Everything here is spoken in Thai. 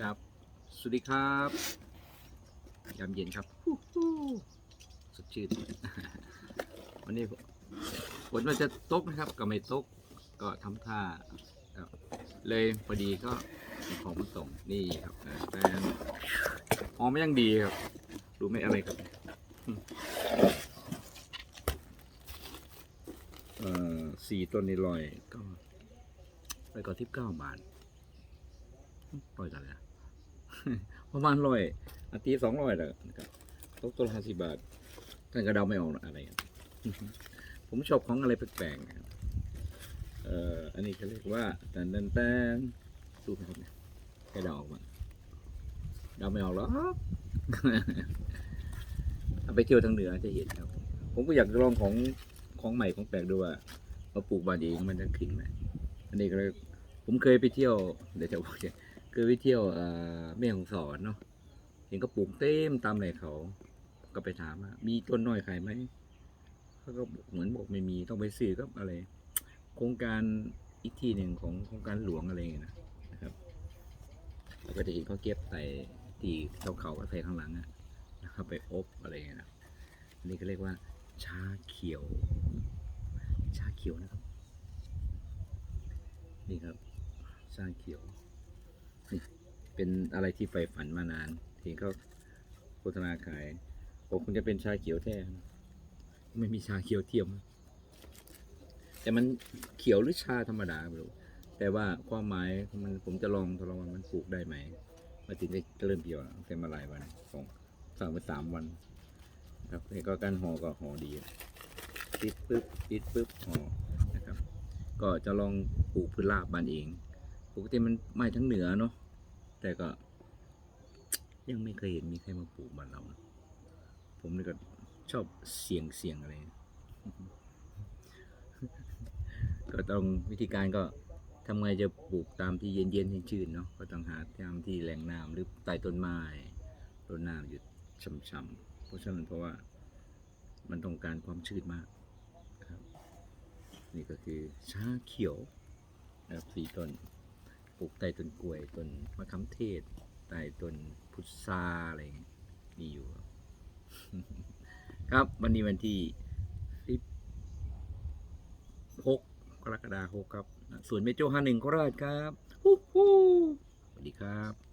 ครับ สวัสดีครับยามเย็นครับสดชื่นวันนี้ฝนมันจะตกนะครับ ก็ไม่ตก ก็ทำท่าเลยพอดีก็ของมาส่งนี่ครับเอ่อแฟนหอมยังดีครับรู้ไหมอะไรครับสี่ต้นนี่ลอยก็ไปก่อนที่เก้าบาทร้อยกันแล้ว ประมาณร้อยอาทิตย์สองร้อยแล้วนะครับตกต้นห้าสิบบาทท่านก็เดาไม่ออกอะไรผมชอบของอะไรแปลกๆครับเอ่ออันนี้เขาเรียกว่าแตนแตนแตนดูครับเนี่ยแค่เดาออกมาเดาไม่ออกหรอกเอาไปเที่ยวทางเหนือจะเห็นครับ ผมก็อยากลองของของใหม่ของแปลกดูว่ามาปลูกบ้านเองมันจะขึ้นไหมอันนี้ก็เลยผมเคยไปเที่ยวเดี๋ยวจะบอก เคยไปเที่ยวแม่ของสอนเนาะเห็นก็ปลูกเต็มตามไหนเขา ก็ไปถามว่ามีต้นน้อยขายไหมเขาก็เหมือนบอกไม่มีต้องไปซื้อก็อะไร โครงการอีกที่หนึ่งของโครงการหลวงอะไรเงี้ยนะนะครับแล้วก็จะเห็นเขาเก็บใส่ที่เขาเขาก็ใส่ข้างหลังอะนะครับไปอบอะไรอย่างเงี้ยนะอันนี้ก็เรียกว่าชาเขียว ชาเขียวนะครับ นี่ครับ ชาเขียว นี่เป็นอะไรที่ใฝ่ฝันมานานเห็นเขาโฆษณาขายบอกคุณจะเป็นชาเขียวแท้ไม่มีชาเขียวเทียม แต่มันเขียวหรือชาธรรมดาไม่รู้แต่ว่าความหมายมันผมจะลองทดลองว่ามันปลูกได้ไหมมาถึงได้เริ่มเกี่ยวตั้งแต่มาหลายวันสองสามไปสามวันครับนี่ก็การห่อก็ห่อดีปิดปึ๊บปิดปึ๊บห่อนะครับ ก็จะลองปลูกพืชลาบบ้านเองปกติมันไม่ทั้งเหนือเนาะ แต่ก็ ยังไม่เคยเห็นมีใครมาปลูกบ้านเรานะผมนี่ก็ชอบเสี่ยงเสียงอะไร ก็ต้องวิธีการก็ทำไงจะปลูกตามที่เย็นเย็นๆชื้นๆเนาะ ก็ต้องหาตามที่แหล่งน้ำหรือใต้ต้นไม้ ต้นน้ำอยู่ช่ำๆ เพราะฉะนั้นเพราะว่ามันต้องการความชื้นมากนะครับ นี่ก็คือชาเขียวนะครับสีต้น ปลูกใต้ต้นกล้วยต้นมะขามเทศใต้ต้นพุทราอะไรอย่างเงี้ยมีอยู่ครับครับวันนี้วันที่สิบหกกรกฎาคมครับ ส่วนเมโจห้าหนึ่งโคราชครับฮู้ฮู้สวัสดีครับ